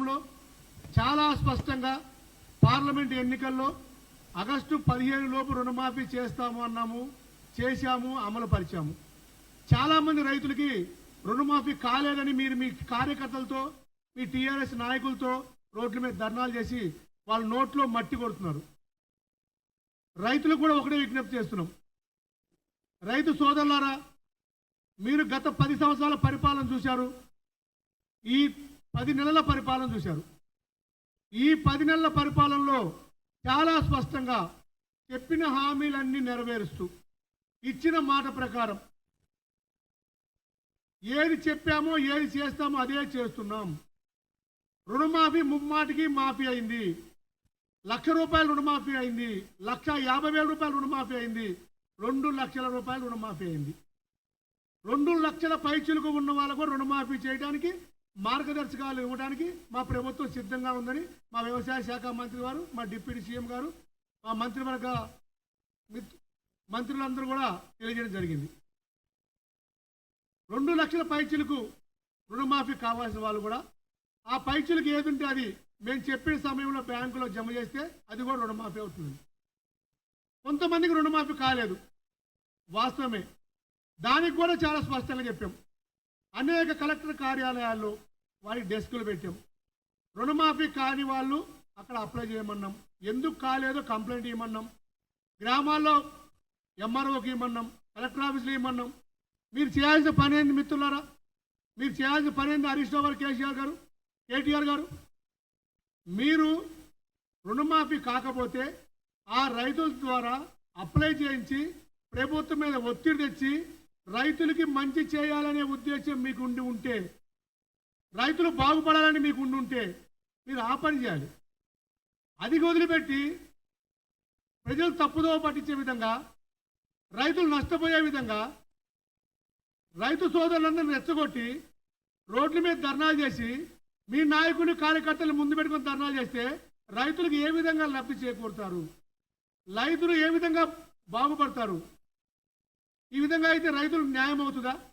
సందర్భంలో చాలా స్పష్టంగా పార్లమెంట్ ఎన్నికల్లో ఆగస్టు పదిహేను లోపు రుణమాఫీ చేస్తాము అన్నాము చేశాము అమలు పరిచాము. చాలామంది రైతులకి రుణమాఫీ కాలేదని మీరు మీ కార్యకర్తలతో మీ టీఆర్ఎస్ నాయకులతో రోడ్ల మీద ధర్నాలు చేసి వాళ్ళ నోట్లో మట్టి కొడుతున్నారు. రైతులు కూడా ఒకటే విజ్ఞప్తి చేస్తున్నాం. రైతు సోదరులారా మీరు గత పది సంవత్సరాల పరిపాలన చూశారు. ఈ పది నెలల పరిపాలన చూశారు. ఈ పది నెలల పరిపాలనలో చాలా స్పష్టంగా చెప్పిన హామీలన్నీ నెరవేరుస్తూ ఇచ్చిన మాట ప్రకారం ఏది చెప్పామో ఏది చేస్తామో అదే చేస్తున్నాం. రుణమాఫీ ముమ్మాటికి మాఫీ అయింది. లక్ష రూపాయల రుణమాఫీ అయింది. లక్ష యాభై వేల రూపాయల రుణమాఫీ అయింది. రెండు లక్షల రూపాయల రుణమాఫీ అయింది. రెండు లక్షల పైచులకు ఉన్న వాళ్ళకు రుణమాఫీ చేయడానికి మార్గదర్శకాలు ఇవ్వడానికి మా ప్రభుత్వం సిద్ధంగా ఉందని మా వ్యవసాయ శాఖ మంత్రి గారు మా డిప్యూటీ సీఎం గారు మా మంత్రివర్గ మంత్రులందరూ కూడా తెలియజేయడం జరిగింది. రెండు లక్షల పైచులకు రుణమాఫీ కావాల్సిన వాళ్ళు కూడా ఆ పైచులకు ఏదుంటే అది మేము చెప్పిన సమయంలో బ్యాంకులో జమ చేస్తే అది కూడా రుణమాఫీ అవుతుంది. కొంతమందికి రుణమాఫీ కాలేదు. వాస్తవమే. దానికి కూడా చాలా స్పష్టంగా చెప్పాం. అనేక కలెక్టర్ కార్యాలయాల్లో వారికి డెస్కులు పెట్టాం. రుణమాఫీ కాని వాళ్ళు అక్కడ అప్లై చేయమన్నాం. ఎందుకు కాలేదో కంప్లైంట్ ఇవ్వమన్నాం. గ్రామాల్లో ఎంఆర్ఓకి ఇవ్వమన్నాం. కలెక్టర్ ఆఫీస్లో ఇవ్వమన్నాం. మీరు చేయాల్సిన పని ఏంది మిత్రులారా? మీరు చేయాల్సిన పని ఏంది హరీష్ రావు గారు కేసీఆర్ గారు కేటీఆర్ గారు? మీరు రుణమాఫీ కాకపోతే ఆ రైతుల ద్వారా అప్లై చేయించి ప్రభుత్వం మీద ఒత్తిడి తెచ్చి రైతులకి మంచి చేయాలనే ఉద్దేశం మీకు ఉండి ఉంటే రైతులు బాగుపడాలని మీకు ఉండి ఉంటే మీరు ఆ పని చేయాలి. అది వదిలిపెట్టి ప్రజలు తప్పుదోవ పట్టించే విధంగా రైతులు నష్టపోయే విధంగా రైతు సోదరులందరినీ రెచ్చగొట్టి రోడ్ల మీద ధర్నాలు చేసి మీ నాయకుని కార్యకర్తలు ముందు పెట్టుకుని ధర్నాలు చేస్తే రైతులకు ఏ విధంగా లబ్ధి చేకూరుతారు? రైతులు ఏ విధంగా బాగుపడతారు? ఈ విధంగా అయితే రైతులకు న్యాయం అవుతుందా?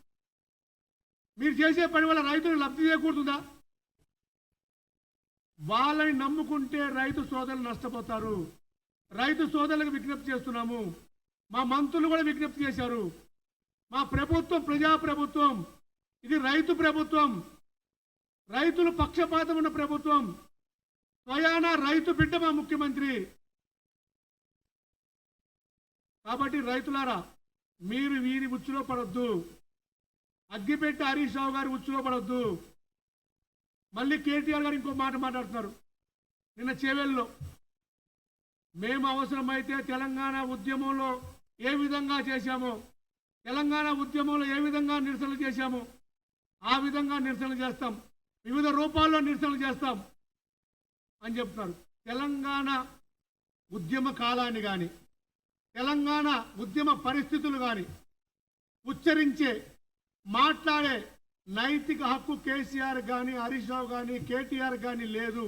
మీరు చేసే పని వల్ల రైతులు లబ్ధి చేకూరుతుందా? వాళ్ళని నమ్ముకుంటే రైతు సోదరులు నష్టపోతారు. రైతు సోదరులకు విజ్ఞప్తి చేస్తున్నాము. మా మంత్రులు కూడా విజ్ఞప్తి చేశారు. మా ప్రభుత్వం ప్రజా ప్రభుత్వం ఇది రైతు ప్రభుత్వం. రైతులు పక్షపాతం ఉన్న ప్రభుత్వం. స్వయాన రైతు బిడ్డ మా ముఖ్యమంత్రి. కాబట్టి రైతులారా మీరు వీరి ఉచ్చులో పడొద్దు. అగ్గిపెట్టి హరీష్ రావు గారి ఉచ్చులో పడొద్దు. మళ్ళీ కేటీఆర్ గారు ఇంకో మాట మాట్లాడుతున్నారు. నిన్న చెవెల్లో. మేము అవసరమైతే తెలంగాణ ఉద్యమంలో ఏ విధంగా చేశామో తెలంగాణ ఉద్యమంలో ఏ విధంగా నిరసనలు చేశామో ఆ విధంగా నిరసనలు చేస్తాం. వివిధ రూపాల్లో నిరసనలు చేస్తాం. అని చెప్తున్నారు. తెలంగాణ ఉద్యమ కాలాన్ని కానీ తెలంగాణ ఉద్యమ పరిస్థితులు కానీ ఉచ్చరించే మాట్లాడే నైతిక హక్కు కేసీఆర్ కానీ హరీష్ రావు కానీ కేటీఆర్ కానీ లేదు.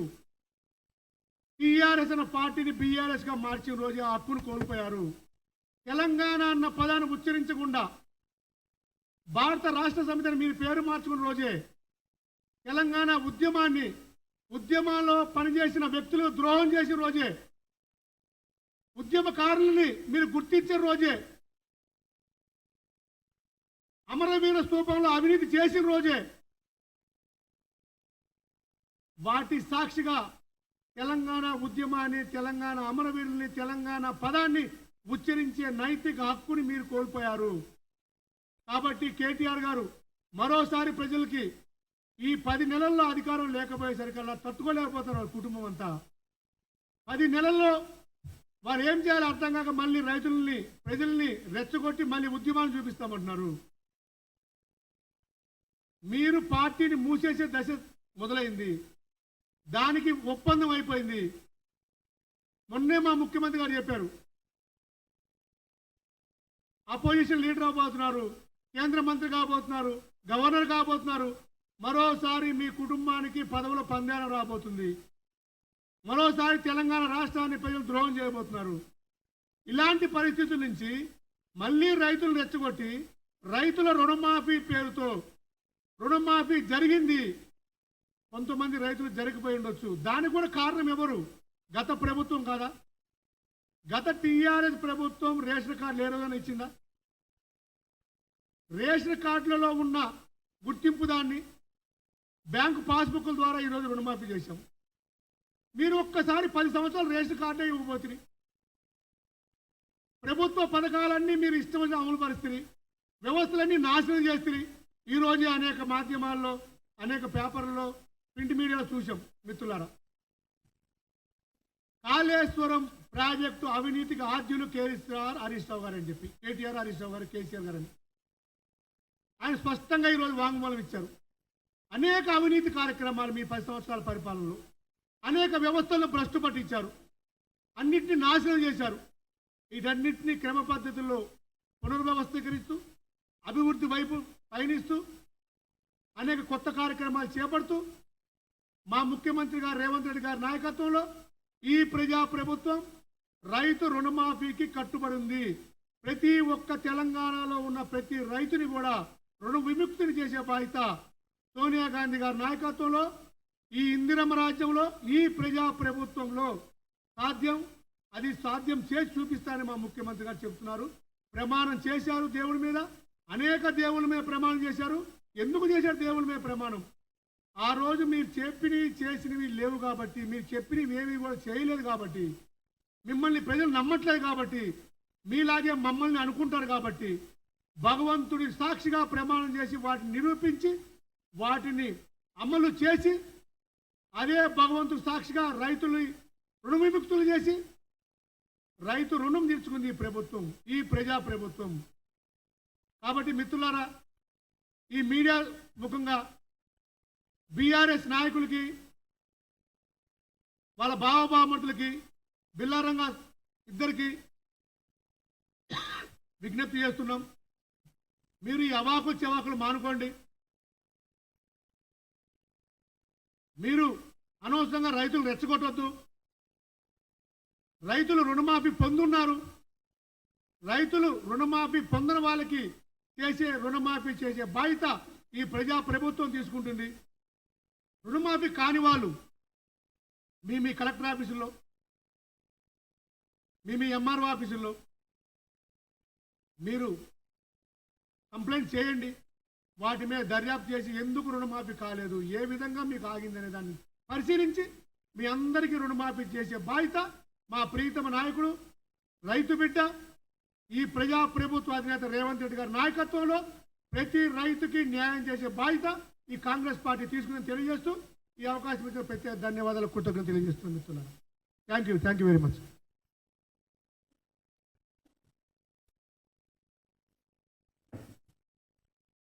టీఆర్ఎస్ అన్న పార్టీని బీఆర్ఎస్గా మార్చిన రోజు ఆ హక్కును కోల్పోయారు. తెలంగాణ అన్న పదాన్ని ఉచ్చరించకుండా భారత రాష్ట్ర సమితిని మీరు పేరు మార్చుకున్న రోజే తెలంగాణ ఉద్యమాన్ని ఉద్యమాల్లో పనిచేసిన వ్యక్తులు ద్రోహం చేసిన రోజే ఉద్యమకారులని మీరు గుర్తించిన రోజే అమరవీర స్థూపంలో అవినీతి చేసిన రోజే వాటి సాక్షిగా తెలంగాణ ఉద్యమాన్ని తెలంగాణ అమరవీరుల్ని తెలంగాణ పదాన్ని ఉచ్చరించే నైతిక హక్కుని మీరు కోల్పోయారు. కాబట్టి కేటీఆర్ గారు మరోసారి ప్రజలకి ఈ పది నెలల్లో అధికారం లేకపోయేసరికల్లా తట్టుకోలేకపోతున్నారు కుటుంబం అంతా. పది నెలల్లో వారు ఏం చేయాలో అర్థం కాక మళ్ళీ రైతుల్ని ప్రజల్ని రెచ్చగొట్టి మళ్ళీ ఉద్యమాన్ని చూపిస్తామంటున్నారు. మీరు పార్టీని మూసేసే దశ మొదలైంది. దానికి ఒప్పందం అయిపోయింది. మొన్నే మా ముఖ్యమంత్రి గారు చెప్పారు. అపోజిషన్ లీడర్ అవబోతున్నారు కేంద్ర మంత్రి కాబోతున్నారు గవర్నర్ కాబోతున్నారు. మరోసారి మీ కుటుంబానికి పదవుల పందేలం రాబోతుంది. మరోసారి తెలంగాణ రాష్ట్రాన్ని ప్రజలు ద్రోహం చేయబోతున్నారు. ఇలాంటి పరిస్థితుల నుంచి మళ్ళీ రైతులు రెచ్చగొట్టి రైతుల రుణమాఫీ పేరుతో రుణమాఫీ జరిగింది. కొంతమంది రైతులు జరిగిపోయి ఉండొచ్చు. దానికి కూడా కారణం ఎవరు? గత ప్రభుత్వం కాదా? గత టీఆర్ఎస్ ప్రభుత్వం రేషన్ కార్డు రోజున ఇచ్చిందా? రేషన్ కార్డులలో ఉన్న గుర్తింపు దాన్ని బ్యాంకు పాస్బుక్ల ద్వారా ఈరోజు రుణమాఫీ చేశాం. మీరు ఒక్కసారి పది సంవత్సరాలు రేషన్ కార్డే ఇవ్వబోతుంది ప్రభుత్వ పథకాలన్నీ మీరు ఇష్టం వచ్చి అమలు పరిస్థితి వ్యవస్థలన్నీ నాశనం చేస్తుంది ఈరోజు అనేక మాధ్యమాల్లో అనేక పేపర్లలో ప్రింట్ మీడియాలో చూసాం మిత్రులారా. కాళేశ్వరం ప్రాజెక్టు అవినీతికి ఆద్యులు కేసీఆర్ హరీష్ రావు గారు అని చెప్పి కేటీఆర్ హరీష్ రావు గారు కేసీఆర్ గారు అని. ఆయన స్పష్టంగా ఈరోజు వాంగ్మూలం ఇచ్చారు. అనేక అవినీతి కార్యక్రమాలు మీ పది సంవత్సరాల పరిపాలనలో. అనేక వ్యవస్థలను భ్రష్టు పట్టించారు. అన్నింటినీ నాశనం చేశారు. వీటన్నింటినీ క్రమ పద్ధతుల్లో పునర్వ్యవస్థీకరిస్తూ అభివృద్ధి వైపు పయనిస్తూ అనేక కొత్త కార్యక్రమాలు చేపడుతూ మా ముఖ్యమంత్రి గారు రేవంత్ రెడ్డి గారి నాయకత్వంలో ఈ ప్రజా ప్రభుత్వం రైతు రుణమాఫీకి కట్టుబడి ఉంది. ప్రతి ఒక్క తెలంగాణలో ఉన్న ప్రతి రైతుని కూడా రుణ విముక్తిని చేసే బాధ్యత సోనియా గాంధీ గారి నాయకత్వంలో ఈ ఇందిరమ్మ రాజ్యంలో ఈ ప్రజా ప్రభుత్వంలో సాధ్యం అది సాధ్యం చేసి చూపిస్తానని మా ముఖ్యమంత్రి గారు చెప్తున్నారు. ప్రమాణం చేశారు దేవుడి మీద. అనేక దేవుళ్ళ మీద ప్రమాణం చేశారు. ఎందుకు చేశారు దేవుళ్ళ మీద ప్రమాణం? ఆ రోజు మీరు చెప్పినవి చేసినవి లేవు కాబట్టి మీరు చెప్పినవి ఏమీ కూడా చేయలేదు కాబట్టి మిమ్మల్ని ప్రజలు నమ్మట్లేదు కాబట్టి మీలాగే మమ్మల్ని అనుకుంటారు కాబట్టి భగవంతుడి సాక్షిగా ప్రమాణం చేసి వాటిని నిరూపించి వాటిని అమలు చేసి అదే భగవంతుడు సాక్షిగా రైతులు రుణ విముక్తులు చేసి రైతు రుణం తీర్చుకుంది ఈ ప్రభుత్వం ఈ ప్రజా ప్రభుత్వం కాబట్టి మిత్రులారా ఈ మీడియా ముఖంగా బీఆర్ఎస్ నాయకులకి వాళ్ళ బావబామతులకి బిల్లారంగా ఇద్దరికి విజ్ఞప్తి చేస్తున్నాం. మీరు ఈ అవాకు చెవాకులు మానుకోండి. మీరు అనవసరంగా రైతులు రెచ్చగొట్టొద్దు. రైతులు రుణమాఫీ పొందున్నారు. రైతులు రుణమాఫీ పొందిన వాళ్ళకి చేసే రుణమాఫీ చేసే బాధ్యత ఈ ప్రజా ప్రభుత్వం తీసుకుంటుంది. రుణమాఫీ కాని వాళ్ళు మీ మీ కలెక్టర్ ఆఫీసుల్లో మీ మీ ఎంఆర్ఓ ఆఫీసుల్లో మీరు కంప్లైంట్ చేయండి. వాటి మీద దర్యాప్తు చేసి ఎందుకు రుణమాఫీ కాలేదు ఏ విధంగా మీకు ఆగిందనే దాన్ని పరిశీలించి మీ అందరికీ రుణమాఫీ చేసే బాధ్యత మా ప్రీతమ నాయకుడు రైతు బిడ్డ ఈ ప్రజా ప్రభుత్వ అధినేత రేవంత్ రెడ్డి గారి నాయకత్వంలో ప్రతి రైతుకి న్యాయం చేసే బాధ్యత ఈ కాంగ్రెస్ పార్టీ తీసుకుని తెలియజేస్తూ ఈ అవకాశం ఇచ్చిన ప్రత్యేక ధన్యవాదాలు కృతజ్ఞతలు తెలియజేస్తున్నాను thank you thank you very much